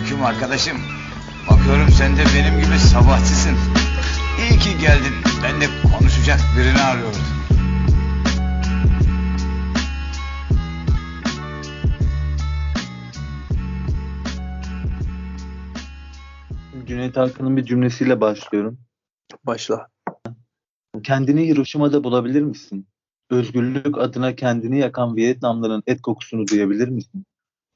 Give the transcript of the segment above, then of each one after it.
Selamünaleyküm arkadaşım. Bakıyorum sen de benim gibi sabahçısın. İyi ki geldin. Ben de konuşacak birini arıyordum. Cüneyt Arkın'ın bir cümlesiyle başlıyorum. Başla. Kendini Hiroşima'da bulabilir misin? Özgürlük adına kendini yakan Vietnamların et kokusunu duyabilir misin?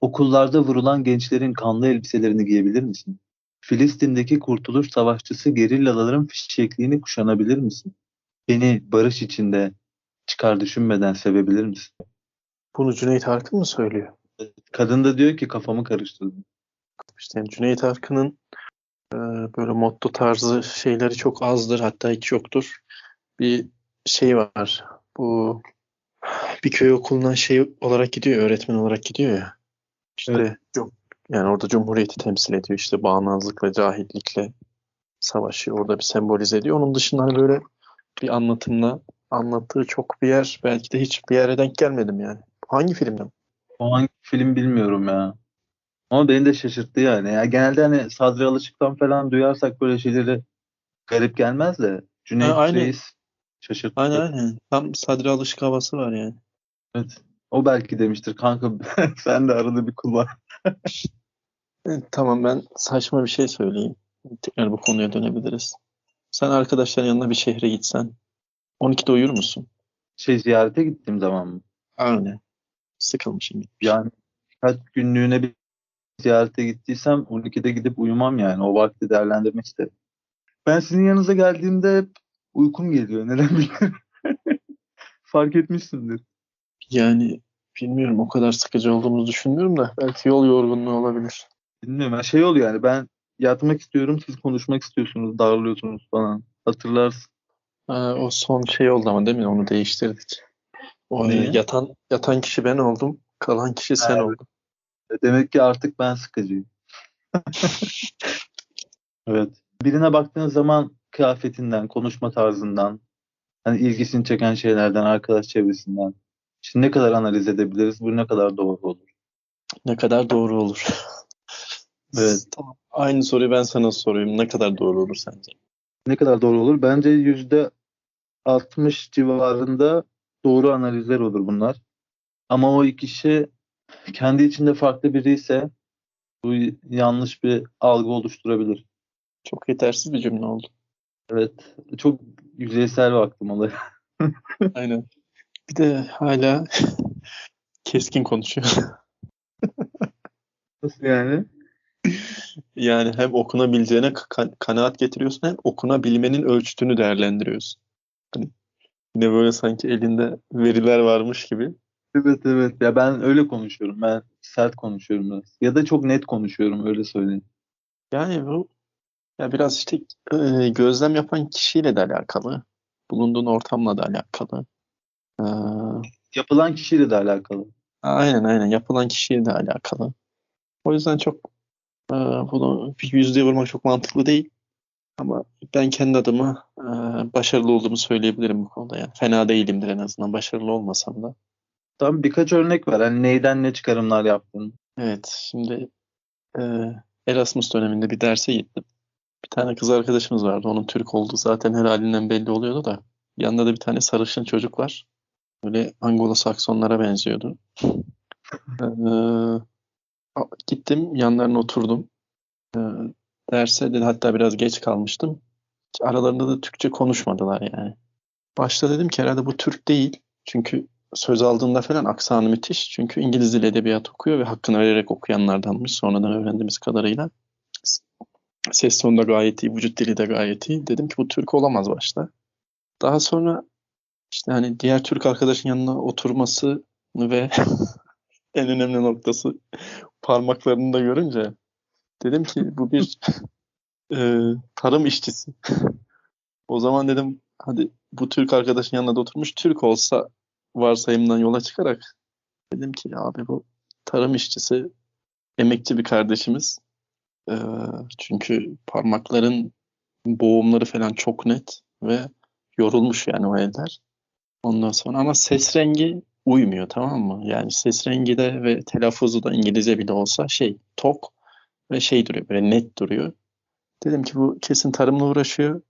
Okullarda vurulan gençlerin kanlı elbiselerini giyebilir misin? Filistin'deki kurtuluş savaşçısı gerillaların fişekliğini kuşanabilir misin? Beni barış içinde çıkar düşünmeden sevebilir misin? Bunu Cüneyt Arkın mı söylüyor? Kadın da diyor ki kafamı karıştırdım. İşte Cüneyt Arkın'ın e, böyle motto tarzı şeyleri çok azdır hatta hiç yoktur. Bir şey var. Bu bir köy okuluna şey olarak gidiyor, öğretmen olarak gidiyor ya. İşte Evet. cum- yani orada cumhuriyeti temsil ediyor. İşte bağnazlıkla, cahillikle savaşı orada bir sembolize ediyor. Onun dışında hani böyle bir anlatımla anlattığı çok bir yer belki de hiç bir yere denk gelmedim yani. Hangi filmden? O hangi film bilmiyorum ya. Ama beni de şaşırttı yani. Ya genelde hani Sadri Alışık'tan falan duyarsak böyle şeyleri garip gelmez de Cüneyt Ha, aynen. Reis şaşırttı. Aynen aynen. Tam Sadri Alışık havası var yani. Evet. O belki demiştir kanka sen de arada bir kullan. Evet, tamam ben saçma bir şey söyleyeyim. Tekrar bu konuya dönebiliriz. Sen arkadaşların yanına bir şehre gitsen 12'de uyur musun? Şey ziyarete gittiğim zaman mı? Aynen. Sıkılmışım gitmiş. Yani kaç günlüğüne bir ziyarete gittiysem 12'de gidip uyumam yani. O vakti değerlendirmek isterim. Ben sizin yanınıza geldiğimde hep uykum geliyor. Neden bilmiyorum. Fark etmişsindir. Yani bilmiyorum o kadar sıkıcı olduğumuzu düşünmüyorum da belki yol yorgunluğu olabilir. Bilmiyorum. Şey oluyor yani ben yatmak istiyorum siz konuşmak istiyorsunuz, darlıyorsunuz falan. Hatırlarsın. Ha, o son şey oldu ama değil mi? Onu değiştirdik. O Neyi? e, yatan yatan kişi ben oldum. Kalan kişi sen Evet. oldun. Demek ki artık ben sıkıcıyım. Evet. Birine baktığın zaman kıyafetinden, konuşma tarzından, hani ilgisini çeken şeylerden, arkadaş çevresinden. Şimdi ne kadar analiz edebiliriz? Bu ne kadar doğru olur? Ne kadar doğru olur? Evet. Tamam. Aynı soruyu ben sana sorayım. Ne kadar doğru olur sence? Ne kadar doğru olur? Bence yüzde 60 civarında doğru analizler olur bunlar. Ama o kişi kendi içinde farklı biri ise bu yanlış bir algı oluşturabilir. Çok yetersiz bir cümle oldu. Evet. Çok yüzeysel baktım olaya. Aynen. Bir de hala keskin konuşuyor. Nasıl yani? Yani hem okunabileceğine ka- kanaat getiriyorsun hem okunabilmenin ölçütünü değerlendiriyorsun. Hani yine böyle sanki elinde veriler varmış gibi. Evet evet. Ya ben öyle konuşuyorum. Ben sert konuşuyorum biraz. Ya da çok net konuşuyorum öyle söyleyeyim. Yani bu ya biraz işte e, gözlem yapan kişiyle de alakalı. Bulunduğun ortamla da alakalı. Ee, Yapılan kişiyle de alakalı. aynen aynen yapılan kişiyle de alakalı. O yüzden çok e, bunu bir yüzdeye vurmak çok mantıklı değil. Ama ben kendi adıma e, başarılı olduğumu söyleyebilirim bu konuda. Yani fena değilimdir en azından başarılı olmasam da. Tam birkaç örnek ver. Hani neyden ne çıkarımlar yaptın? Evet, şimdi e, Erasmus döneminde bir derse gittim. Bir tane kız arkadaşımız vardı. Onun Türk olduğu zaten her halinden belli oluyordu da. Yanında da bir tane sarışın çocuk var. Böyle Anglo-Saksonlara benziyordu. E, a- gittim, yanlarına oturdum. E, derse de hatta biraz geç kalmıştım. Aralarında da Türkçe konuşmadılar yani. Başta dedim ki herhalde bu Türk değil. Çünkü söz aldığında falan aksanı müthiş. Çünkü İngiliz dili edebiyat okuyor ve hakkını vererek okuyanlardanmış. Sonradan öğrendiğimiz kadarıyla. Ses tonu da gayet iyi, vücut dili de gayet iyi. Dedim ki bu Türk olamaz başta. Daha sonra işte hani diğer Türk arkadaşın yanına oturması ve en önemli noktası parmaklarını da görünce dedim ki bu bir e, tarım işçisi. O zaman dedim hadi bu Türk arkadaşın yanına da oturmuş Türk olsa varsayımdan yola çıkarak dedim ki abi bu tarım işçisi emekçi bir kardeşimiz. Ee, çünkü parmakların boğumları falan çok net ve yorulmuş yani o eller. Ondan sonra ama ses rengi uymuyor tamam mı? Yani ses rengi de ve telaffuzu da İngilizce bile olsa şey tok Ve şey duruyor böyle net duruyor. Dedim ki bu kesin tarımla uğraşıyor.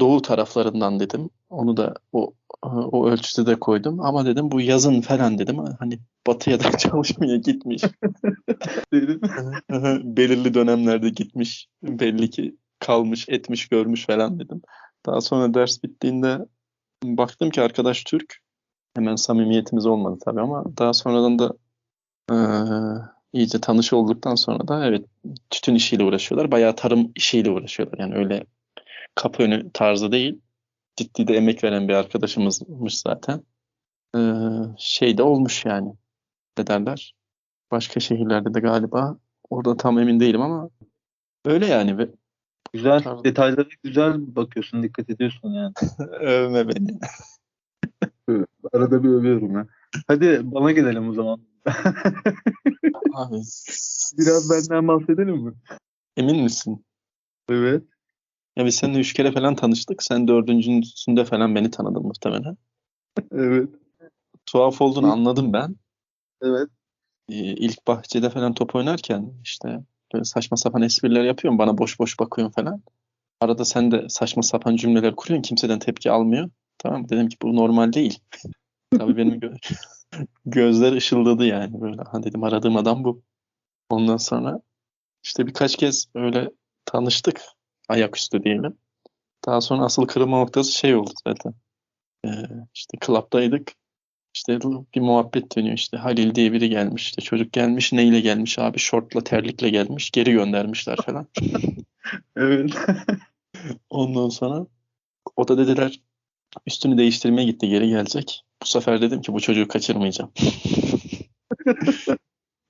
Doğu taraflarından dedim. Onu da o o ölçüde de koydum. Ama dedim bu yazın falan dedim. Hani batıya da çalışmaya gitmiş. Dedim. Belirli dönemlerde gitmiş. Belli ki kalmış, etmiş, görmüş falan dedim. Daha sonra ders bittiğinde baktım ki arkadaş Türk. Hemen samimiyetimiz olmadı tabii ama daha sonradan da eee, iyice tanış olduktan sonra da evet tütün işiyle uğraşıyorlar. Bayağı tarım işiyle uğraşıyorlar. Yani öyle kapı önü tarzı değil. Ciddi de emek veren bir arkadaşımızmış zaten. Eee şey de olmuş yani. Ne derler? Başka şehirlerde de galiba. Orada tam emin değilim ama öyle yani. Güzel. Tabii. Detaylara güzel bakıyorsun. Dikkat ediyorsun yani. övme beni. Arada bir övüyorum ya. Hadi bana gelelim o zaman. Abi, Biraz benden bahsedelim mi? Emin misin? Evet. Ya biz seninle üç kere falan tanıştık. Sen dördüncüsünde falan beni tanıdın muhtemelen. Evet. Tuhaf olduğunu anladım ben. Evet. Ee, ilk bahçede falan top oynarken işte böyle saçma sapan espriler yapıyorum. Bana boş boş bakıyorsun falan. Arada sen de saçma sapan cümleler kuruyorsun. Kimseden tepki almıyor. Tamam? Dedim ki bu normal değil. Tabii benim gö- gözler ışıldadı yani böyle. Ha dedim aradığım adam bu. Ondan sonra işte birkaç kez öyle tanıştık. Ayaküstü diyelim. Daha sonra asıl kırılma noktası şey oldu zaten. Ee, işte club'daydık. İşte bir muhabbet dönüyor işte. Halil diye biri gelmiş. İşte çocuk gelmiş. Neyle gelmiş abi? Şortla, terlikle gelmiş. Geri göndermişler falan. Evet. Ondan sonra o da dediler üstünü değiştirmeye gitti geri gelecek. Bu sefer dedim ki bu çocuğu kaçırmayacağım.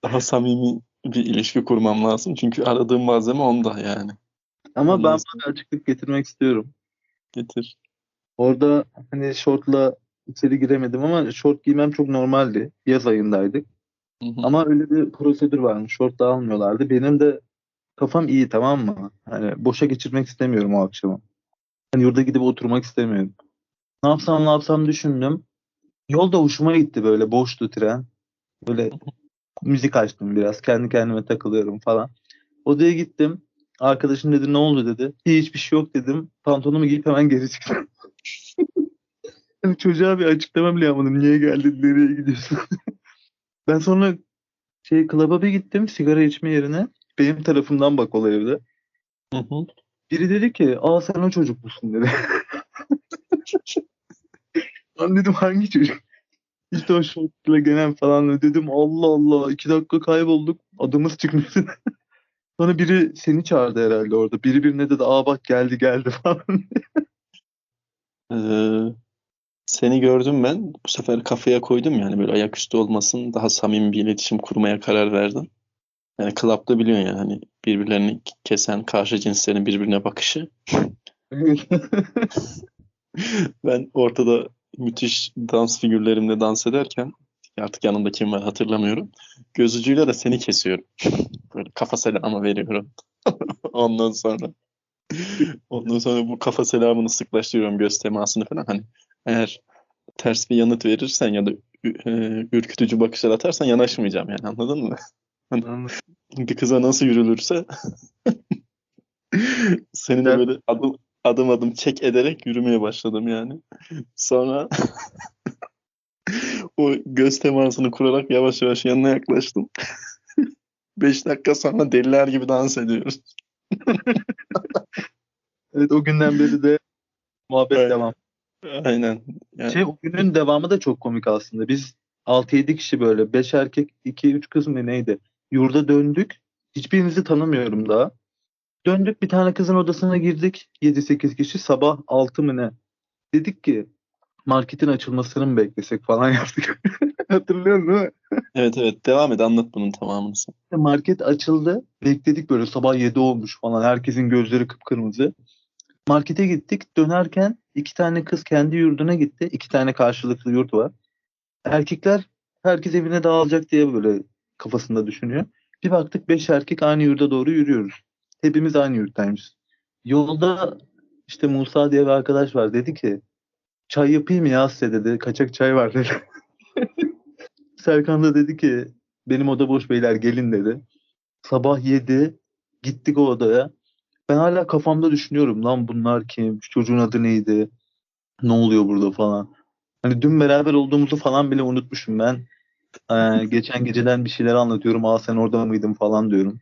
Daha samimi bir ilişki kurmam lazım. Çünkü aradığım malzeme onda yani. Ama Ondan ben sonra- bana açıklık getirmek istiyorum. Getir. Orada hani şortla içeri giremedim ama şort giymem çok normaldi. Yaz ayındaydık. Hı hı. Ama öyle bir prosedür varmış. Şort da almıyorlardı. Benim de kafam iyi tamam mı? Hani boşa geçirmek istemiyorum o akşamı. Hani yurda gidip oturmak istemiyorum. Ne yapsam ne yapsam düşündüm. Yolda hoşuma gitti böyle boştu tren. Böyle müzik açtım biraz. Kendi kendime takılıyorum falan. Odaya gittim. Arkadaşım dedi ne oldu dedi. Hiçbir şey yok dedim. Pantolonumu giyip hemen geri çıktım. Çocuğa bir açıklama bile yapmadım. Niye geldin? Nereye gidiyorsun? ben sonra şey klaba bir gittim sigara içme yerine. Benim tarafımdan bak olay evde. Hı hı. Biri dedi ki aa sen o çocuk musun dedi. Ben dedim hangi çocuk? İşte o şortla gelen falan dedim Allah Allah iki dakika kaybolduk adımız çıkmıştı. Sonra biri seni çağırdı herhalde orada. Biri birine dedi aa bak geldi geldi falan. Ee, seni gördüm ben. Bu sefer kafaya koydum yani böyle ayaküstü olmasın. Daha samimi bir iletişim kurmaya karar verdim. Yani club'da biliyorsun yani hani birbirlerini kesen karşı cinslerin birbirine bakışı. Ben ortada müthiş dans figürlerimle dans ederken artık yanımda kim var hatırlamıyorum. Göz ucuyla da seni kesiyorum. Böyle kafa selamı veriyorum. Ondan sonra ondan sonra bu kafa selamını sıklaştırıyorum göz temasını falan. Hani eğer ters bir yanıt verirsen ya da e, ürkütücü bakışlar atarsan yanaşmayacağım yani anladın mı? Bir kıza nasıl yürülürse seni de böyle adım adım adım çek ederek yürümeye başladım yani. Sonra o göz temasını kurarak yavaş yavaş yanına yaklaştım. Beş dakika sonra deliler gibi dans ediyoruz. evet o günden beri de muhabbet Aynen. devam. Aynen. Yani, Şey o günün devamı da çok komik aslında. Biz 6-7 kişi böyle 5 erkek 2-3 kız mı neydi? Yurda döndük. Hiçbirinizi tanımıyorum daha. Döndük bir tane kızın odasına girdik. 7-8 kişi sabah 6 mı ne? Dedik ki marketin açılmasını mı beklesek falan yaptık. Hatırlıyorsun değil mi? evet evet devam et anlat bunun tamamını sen. Market açıldı. Bekledik böyle sabah 7 olmuş falan. Herkesin gözleri kıpkırmızı. Markete gittik. Dönerken iki tane kız kendi yurduna gitti. İki tane karşılıklı yurt var. Erkekler herkes evine dağılacak diye böyle kafasında düşünüyor. Bir baktık beş erkek aynı yurda doğru yürüyoruz. Hepimiz aynı yurttaymışız. Yolda işte Musa diye bir arkadaş var. Dedi ki çay yapayım ya size dedi. Kaçak çay var dedi. Serkan da dedi ki benim oda boş beyler gelin dedi. Sabah 7 Gittik o odaya. Ben hala kafamda düşünüyorum lan bunlar kim? Şu çocuğun adı neydi? Ne oluyor burada falan. Hani dün beraber olduğumuzu falan bile unutmuşum ben. Ee, geçen geceden bir şeyler anlatıyorum. Aa sen orada mıydın falan diyorum.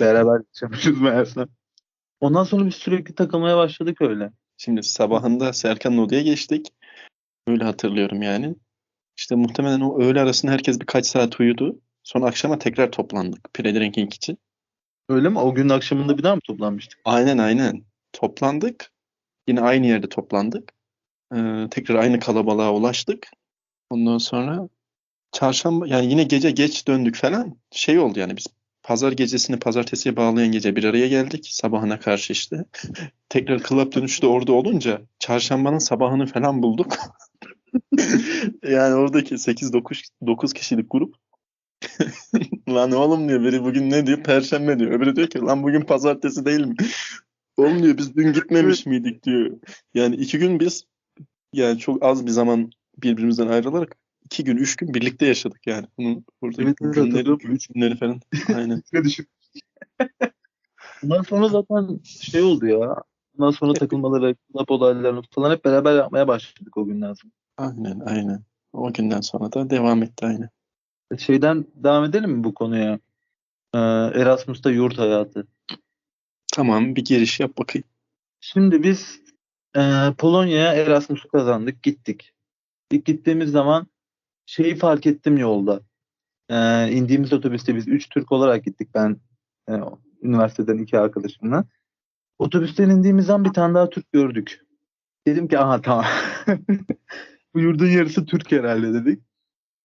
Beraber yaşamışız meğerse. Ondan sonra biz sürekli takılmaya başladık öyle. Şimdi sabahında Serkan'ın odaya geçtik. Öyle hatırlıyorum yani. İşte muhtemelen o öğle arasında herkes birkaç saat uyudu. Sonra akşama tekrar toplandık pre-drinking için. Öyle mi? O günün akşamında bir daha mı toplanmıştık? Aynen aynen. Toplandık. Yine aynı yerde toplandık. Ee, tekrar aynı kalabalığa ulaştık. Ondan sonra çarşamba yani yine gece geç döndük falan. Şey oldu yani biz pazar gecesini pazartesiye bağlayan gece bir araya geldik. Sabahına karşı işte. Tekrar club dönüşü de orada olunca çarşambanın sabahını falan bulduk. yani oradaki 8-9 9 kişilik grup lan oğlum diyor biri bugün ne diyor? Perşembe diyor. Öbürü diyor ki lan bugün pazartesi değil mi? Oğlum diyor biz dün gitmemiş miydik? diyor. Yani iki gün biz yani çok az bir zaman birbirimizden ayrılarak iki gün üç gün birlikte yaşadık yani. Bunun burada Evet, günleri, üç günleri falan. Aynen. Ondan sonra zaten şey oldu ya. Ondan sonra takılmaları, club olaylarını falan hep beraber yapmaya başladık o günden sonra. aynen aynen. O günden sonra da devam etti aynen Şeyden devam edelim mi bu konuya? Ee, Erasmus'ta yurt hayatı. tamam bir giriş yap bakayım Şimdi biz e, Polonya'ya Erasmus'u kazandık, gittik. İlk gittiğimiz zaman şeyi fark ettim yolda. E, indiğimiz otobüste biz üç Türk olarak gittik. Ben e, üniversiteden iki arkadaşımla. Otobüsten indiğimiz zaman bir tane daha Türk gördük. Dedim ki aha tamam. Bu yurdun yarısı Türk herhalde dedik.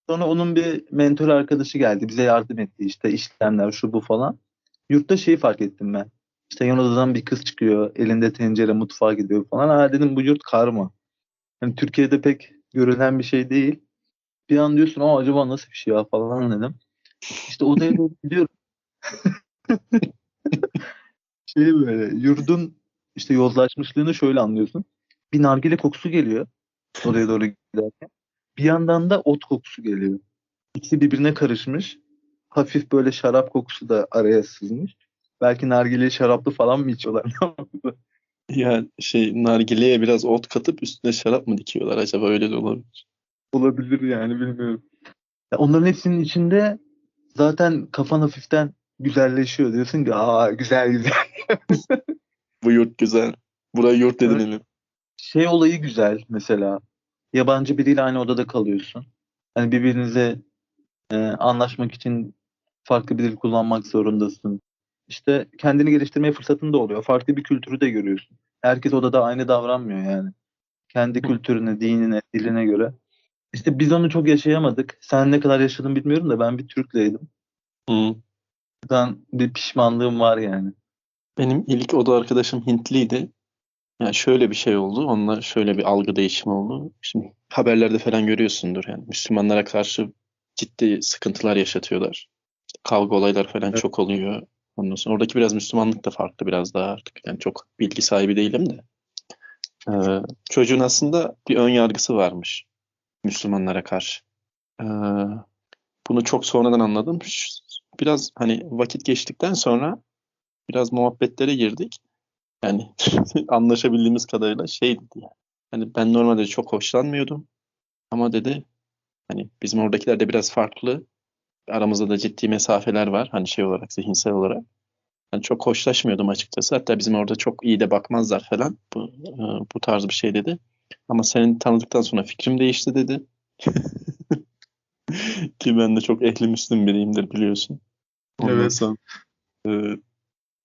Sonra onun bir mentor arkadaşı geldi. Bize yardım etti işte işlemler şu bu falan. Yurtta şeyi fark ettim ben. İşte yan odadan bir kız çıkıyor. Elinde tencere mutfağa gidiyor falan. Ha dedim bu yurt karma. Hani Türkiye'de pek görülen bir şey değil. Bir an diyorsun aa acaba nasıl bir şey ya falan dedim. İşte odaya doğru gidiyorum. şey böyle yurdun işte yozlaşmışlığını şöyle anlıyorsun. Bir nargile kokusu geliyor odaya doğru giderken. Bir yandan da ot kokusu geliyor. İkisi birbirine karışmış. Hafif böyle şarap kokusu da araya sızmış. Belki nargile şaraplı falan mı içiyorlar? Ya şey nargileye biraz ot katıp üstüne şarap mı dikiyorlar acaba öyle de olabilir Olabilir yani bilmiyorum. Ya onların hepsinin içinde zaten kafan hafiften güzelleşiyor. Diyorsun ki aa güzel güzel. bu yurt güzel burayı yurt Evet. edinelim Şey olayı güzel mesela. Yabancı biriyle aynı odada kalıyorsun. Hani birbirinize e, anlaşmak için farklı bir dil kullanmak zorundasın. İşte kendini geliştirmeye fırsatın da oluyor. Farklı bir kültürü de görüyorsun. Herkes odada aynı davranmıyor yani. Kendi kültürüne, dinine, diline göre. İşte biz onu çok yaşayamadık. Sen ne kadar yaşadın bilmiyorum da ben bir Türkleydim. Hı. Ben bir pişmanlığım var yani. Benim ilk oda arkadaşım Hintliydi. Yani şöyle bir şey oldu. Onunla şöyle bir algı değişimi oldu. Şimdi haberlerde falan görüyorsundur yani. Müslümanlara karşı ciddi sıkıntılar yaşatıyorlar. İşte kavga olaylar falan Evet. çok oluyor. Ondan sonra oradaki biraz Müslümanlık da farklı biraz daha artık. Yani çok bilgi sahibi değilim de. Ee, çocuğun aslında bir ön yargısı varmış Müslümanlara karşı. Ee, bunu çok sonradan anladım. Biraz hani vakit geçtikten sonra biraz muhabbetlere girdik. Yani anlaşabildiğimiz kadarıyla şey dedi yani. Hani ben normalde çok hoşlanmıyordum. Ama dedi hani bizim oradakiler de biraz farklı. Aramızda da ciddi mesafeler var. Hani şey olarak zihinsel olarak. Ben çok hoşlaşmıyordum açıkçası. Hatta bizim orada çok iyi de bakmazlar falan. Bu, e, bu tarz bir şey dedi. Ama seni tanıdıktan sonra fikrim değişti dedi. Ki ben de çok ehli Müslüm biriyimdir biliyorsun. Ondan Evet. sonra, e,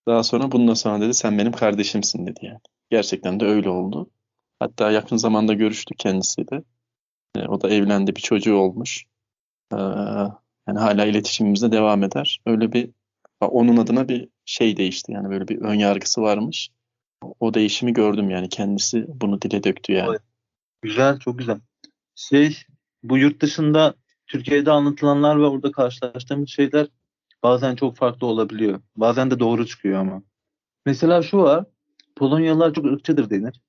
daha sonra bundan sonra dedi sen benim kardeşimsin dedi yani. Gerçekten de öyle oldu. Hatta yakın zamanda görüştük kendisiyle. E, o da evlendi bir çocuğu olmuş. E, yani hala iletişimimize devam eder. Öyle bir onun adına bir şey değişti yani böyle bir ön yargısı varmış. O değişimi gördüm yani kendisi bunu dile döktü yani. Güzel, çok güzel. Şey, bu yurt dışında Türkiye'de anlatılanlar ve orada karşılaştığımız şeyler bazen çok farklı olabiliyor. Bazen de doğru çıkıyor ama. Mesela şu var, Polonyalılar çok ırkçıdır denir.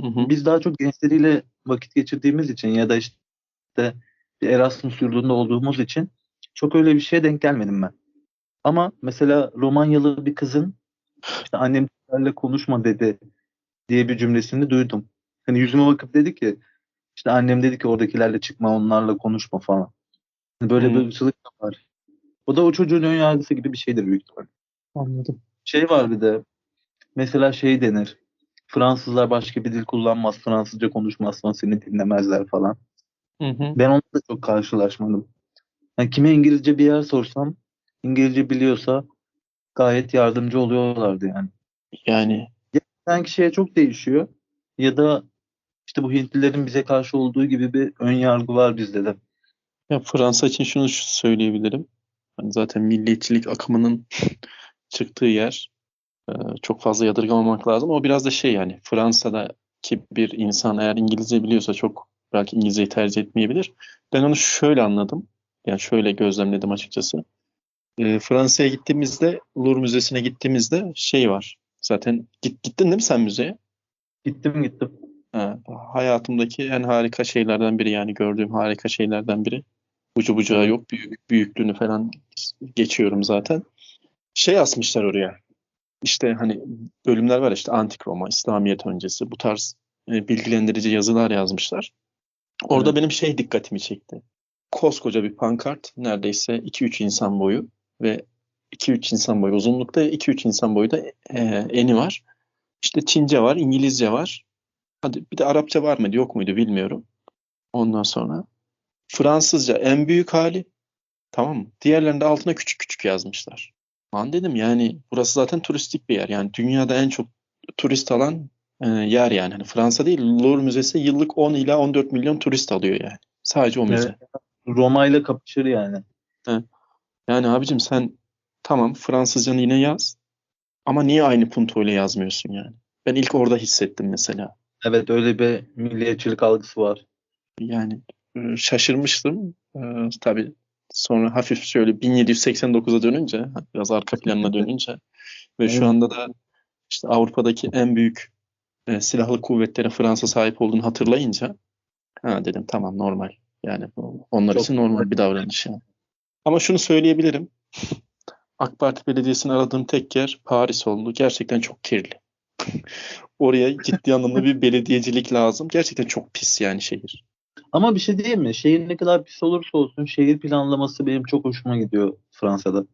Hı hı. Biz daha çok gençleriyle vakit geçirdiğimiz için ya da işte bir Erasmus yurdunda olduğumuz için çok öyle bir şeye denk gelmedim ben. Ama mesela Romanyalı bir kızın İşte annem Türklerle konuşma dedi diye bir cümlesini duydum. Hani yüzüme bakıp dedi ki işte annem dedi ki oradakilerle çıkma onlarla konuşma falan. Hani böyle Hmm. bir ırkçılık da var. O da o çocuğun ön yargısı gibi bir şeydir büyük ihtimalle. Anladım. Şey var bir de mesela şey denir. Fransızlar başka bir dil kullanmaz, Fransızca konuşmazsan seni dinlemezler falan. Hı hı. Ben onunla da çok karşılaşmadım. Yani kime İngilizce bir yer sorsam İngilizce biliyorsa gayet yardımcı oluyorlardı yani. Yani Sen kişiye çok değişiyor. Ya da işte bu Hintlilerin bize karşı olduğu gibi bir ön yargı var bizde de. ya Fransa için şunu şu- söyleyebilirim. Hani zaten milliyetçilik akımının çıktığı yer e, çok fazla yadırgamamak lazım. O biraz da şey yani Fransa'daki bir insan eğer İngilizce biliyorsa çok belki İngilizceyi tercih etmeyebilir. Ben onu şöyle anladım. Yani şöyle gözlemledim açıkçası. E, Fransa'ya gittiğimizde, Louvre Müzesi'ne gittiğimizde şey var. Zaten git, gittin değil mi sen müzeye? Gittim gittim. Ha, hayatımdaki en harika şeylerden biri yani gördüğüm harika şeylerden biri. Ucu bucağı yok. Büyük, büyüklüğünü falan geçiyorum zaten. Şey asmışlar oraya. İşte hani bölümler var işte Antik Roma, İslamiyet öncesi bu tarz e, bilgilendirici yazılar yazmışlar. Orada Evet. benim şey dikkatimi çekti. Koskoca bir pankart neredeyse 2-3 insan boyu ve 2-3 insan boyu uzunlukta 2-3 insan boyu da e, eni var. İşte Çince var, İngilizce var. Hadi bir de Arapça var mıydı yok muydu bilmiyorum. Ondan sonra Fransızca en büyük hali tamam mı? Diğerlerinde altına küçük küçük yazmışlar. Lan dedim yani burası zaten turistik bir yer. Yani dünyada en çok turist alan e, yer yani. Hani Fransa değil Louvre Müzesi yıllık 10 ila 14 milyon turist alıyor yani. Sadece o müze. Evet. Roma ile kapışır yani. Yani abicim sen tamam Fransızcanı yine yaz ama niye aynı punto ile yazmıyorsun yani? Ben ilk orada hissettim mesela. Evet öyle bir milliyetçilik algısı var. Yani şaşırmıştım. E, tabii sonra hafif şöyle 1789'a dönünce, biraz arka planına dönünce ve şu anda da işte Avrupa'daki en büyük e, silahlı kuvvetlere Fransa sahip olduğunu hatırlayınca ha dedim tamam normal. Yani bu onlar Çok için normal bir davranış yani. Ama şunu söyleyebilirim. AK Parti Belediyesi'ni aradığım tek yer Paris oldu. Gerçekten çok kirli. Oraya ciddi anlamda bir belediyecilik lazım. Gerçekten çok pis yani şehir. Ama bir şey diyeyim mi? Şehir ne kadar pis olursa olsun şehir planlaması benim çok hoşuma gidiyor Fransa'da.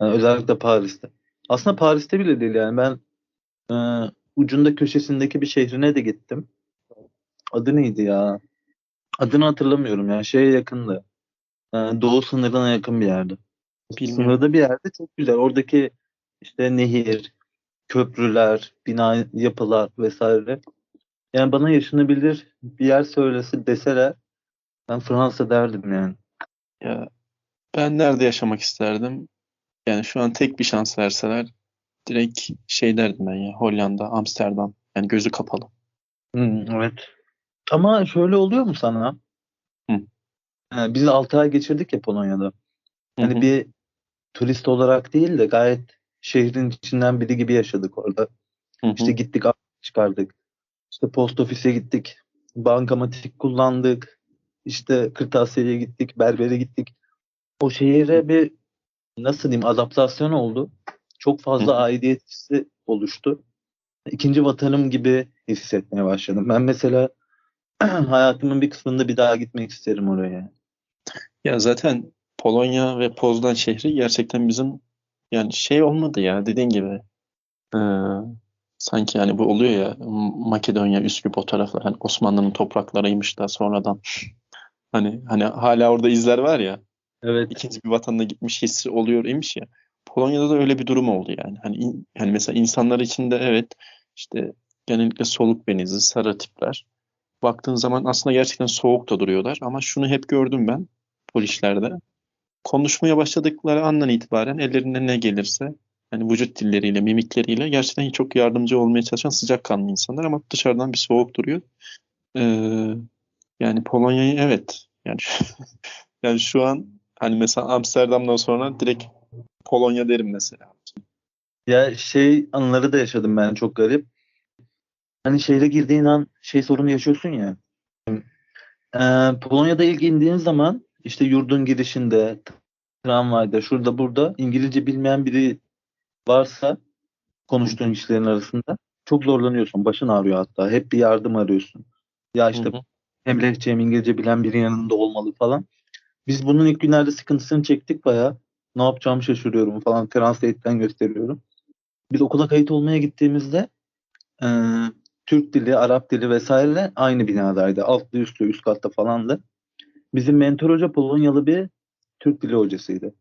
Yani özellikle Paris'te. Aslında Paris'te bile değil yani ben e, ucunda köşesindeki bir şehrine de gittim. Adı neydi ya? Adını hatırlamıyorum ya. Şeye yakındı. E, doğu sınırına yakın bir yerde. Bilmiyorum. Sınırda bir yerde çok güzel. Oradaki işte nehir, köprüler, bina yapılar vesaire. Yani bana yaşanabilir bir yer söylese deseler ben Fransa derdim yani. Ya ben nerede yaşamak isterdim? Yani şu an tek bir şans verseler direkt şey derdim ben ya Hollanda, Amsterdam. Yani gözü kapalı. Hmm, evet. Ama şöyle oluyor mu sana? Hı. Ee, biz 6 ay geçirdik ya Polonya'da. Hı Hani hı. bir turist olarak değil de gayet şehrin içinden biri gibi yaşadık orada. Hı hı. İşte gittik çıkardık. İşte post ofise gittik. Bankamatik kullandık. İşte kırtasiyeye gittik. Berbere gittik. O şehire bir nasıl diyeyim adaptasyon oldu. Çok fazla aidiyet hissi oluştu. İkinci vatanım gibi hissetmeye başladım. Ben mesela hayatımın bir kısmında bir daha gitmek isterim oraya. Ya zaten Polonya ve Poznan şehri gerçekten bizim yani şey olmadı ya dediğin gibi sanki yani bu oluyor ya Makedonya, Üsküp o taraflar hani Osmanlı'nın topraklarıymış da sonradan hani hani hala orada izler var ya Evet. ikinci bir vatanına gitmiş hissi oluyor imiş ya. Polonya'da da öyle bir durum oldu yani. Hani hani mesela insanlar içinde evet işte genellikle soluk benizli sarı tipler. Baktığın zaman aslında gerçekten soğuk da duruyorlar ama şunu hep gördüm ben polislerde. Konuşmaya başladıkları andan itibaren ellerine ne gelirse yani vücut dilleriyle, mimikleriyle gerçekten çok yardımcı olmaya çalışan sıcakkanlı insanlar ama dışarıdan bir soğuk duruyor. Ee, yani Polonya'yı evet yani yani şu an hani mesela Amsterdam'dan sonra direkt Polonya derim mesela. Ya şey anıları da yaşadım ben çok garip. Hani şehre girdiğin an şey sorunu yaşıyorsun ya. Ee, Polonya'da ilk indiğin zaman işte yurdun girişinde, tramvayda, şurada burada İngilizce bilmeyen biri varsa konuştuğun kişilerin arasında. Çok zorlanıyorsun. Başın ağrıyor hatta. Hep bir yardım arıyorsun. Ya işte Hı hı. hem Lehçe hem İngilizce bilen biri yanında olmalı falan. Biz bunun ilk günlerde sıkıntısını çektik bayağı. Ne yapacağımı şaşırıyorum falan. Translate'den gösteriyorum. Biz okula kayıt olmaya gittiğimizde e, Türk dili, Arap dili vesaire aynı binadaydı. Altlı üstlü üst katta falandı. Bizim mentor hoca Polonyalı bir Türk dili hocasıydı.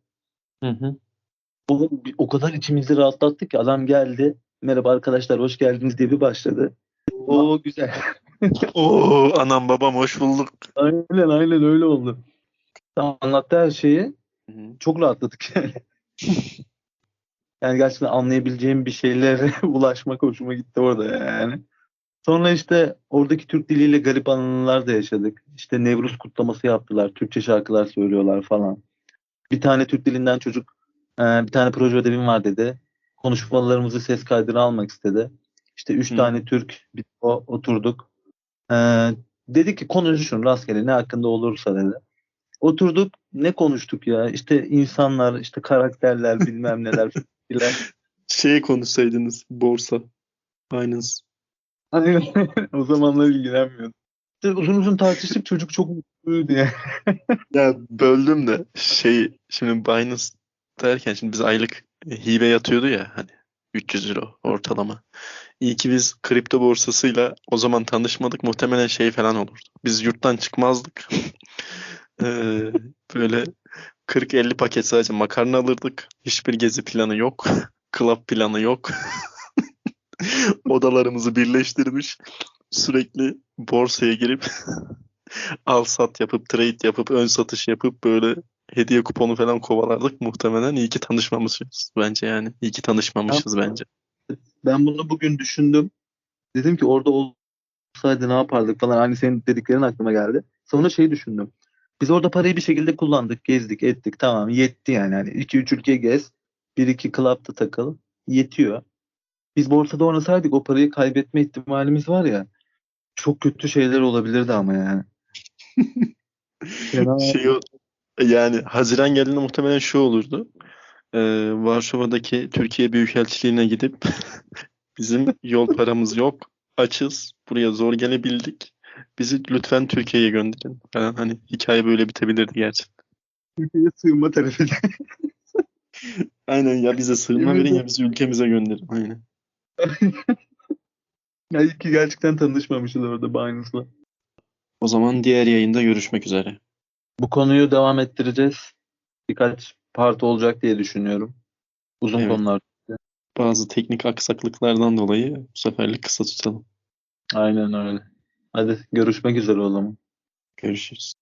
Hı hı. O, o kadar içimizi rahatlattı ki adam geldi. Merhaba arkadaşlar hoş geldiniz diye bir başladı. O güzel. Oo anam babam hoş bulduk. Aynen aynen öyle oldu. Tam anlattı her şeyi. Çok rahatladık yani. yani gerçekten anlayabileceğim bir şeylere ulaşmak hoşuma gitti orada yani. Sonra işte oradaki Türk diliyle garip anılar da yaşadık. İşte Nevruz kutlaması yaptılar. Türkçe şarkılar söylüyorlar falan. Bir tane Türk dilinden çocuk e, bir tane proje ödevim var dedi. Konuşmalarımızı ses kaydına almak istedi. İşte üç Hı. tane Türk bir o, oturduk. E, dedi ki konuşun rastgele ne hakkında olursa dedi. Oturduk ne konuştuk ya işte insanlar işte karakterler bilmem neler filan. Şey konuşsaydınız borsa. Binance. Aynen. o zamanlar ilgilenmiyordum. İşte uzun uzun tartıştık çocuk çok mutluydu yani. Ya böldüm de şey şimdi Binance derken şimdi biz aylık hibe yatıyordu ya hani 300 euro ortalama. İyi ki biz kripto borsasıyla o zaman tanışmadık. Muhtemelen şey falan olurdu. Biz yurttan çıkmazdık. Ee, böyle 40-50 paket sadece makarna alırdık. Hiçbir gezi planı yok. Club planı yok. Odalarımızı birleştirmiş. Sürekli borsaya girip al sat yapıp trade yapıp ön satış yapıp böyle hediye kuponu falan kovalardık muhtemelen. İyi ki tanışmamışız bence yani. İyi ki tanışmamışız bence. Ben bunu bugün düşündüm. Dedim ki orada olsaydı ne yapardık falan. Hani senin dediklerin aklıma geldi. Sonra şey düşündüm. Biz orada parayı bir şekilde kullandık, gezdik, ettik. Tamam yetti yani. Hani 2-3 ülke gez. 1-2 club'da takıl. Yetiyor. Biz borsada oynasaydık o parayı kaybetme ihtimalimiz var ya. Çok kötü şeyler olabilirdi ama yani. Şey yani Haziran geldiğinde muhtemelen şu olurdu. Ee, Varşova'daki Türkiye Büyükelçiliğine gidip bizim yol paramız yok. Açız. Buraya zor gelebildik. Bizi lütfen Türkiye'ye gönderin falan. Hani hikaye böyle bitebilirdi gerçekten. Türkiye'ye sığınma tarafıyla. Aynen ya bize sığınma verin ya bizi ülkemize gönderin. Aynen. Ya ki gerçekten tanışmamışız orada Binance'la. O zaman diğer yayında görüşmek üzere. Bu konuyu devam ettireceğiz. Birkaç part olacak diye düşünüyorum. Uzun Evet. konular. Bazı teknik aksaklıklardan dolayı bu seferlik kısa tutalım. Aynen öyle. Hadi görüşmek üzere o zaman. Görüşürüz.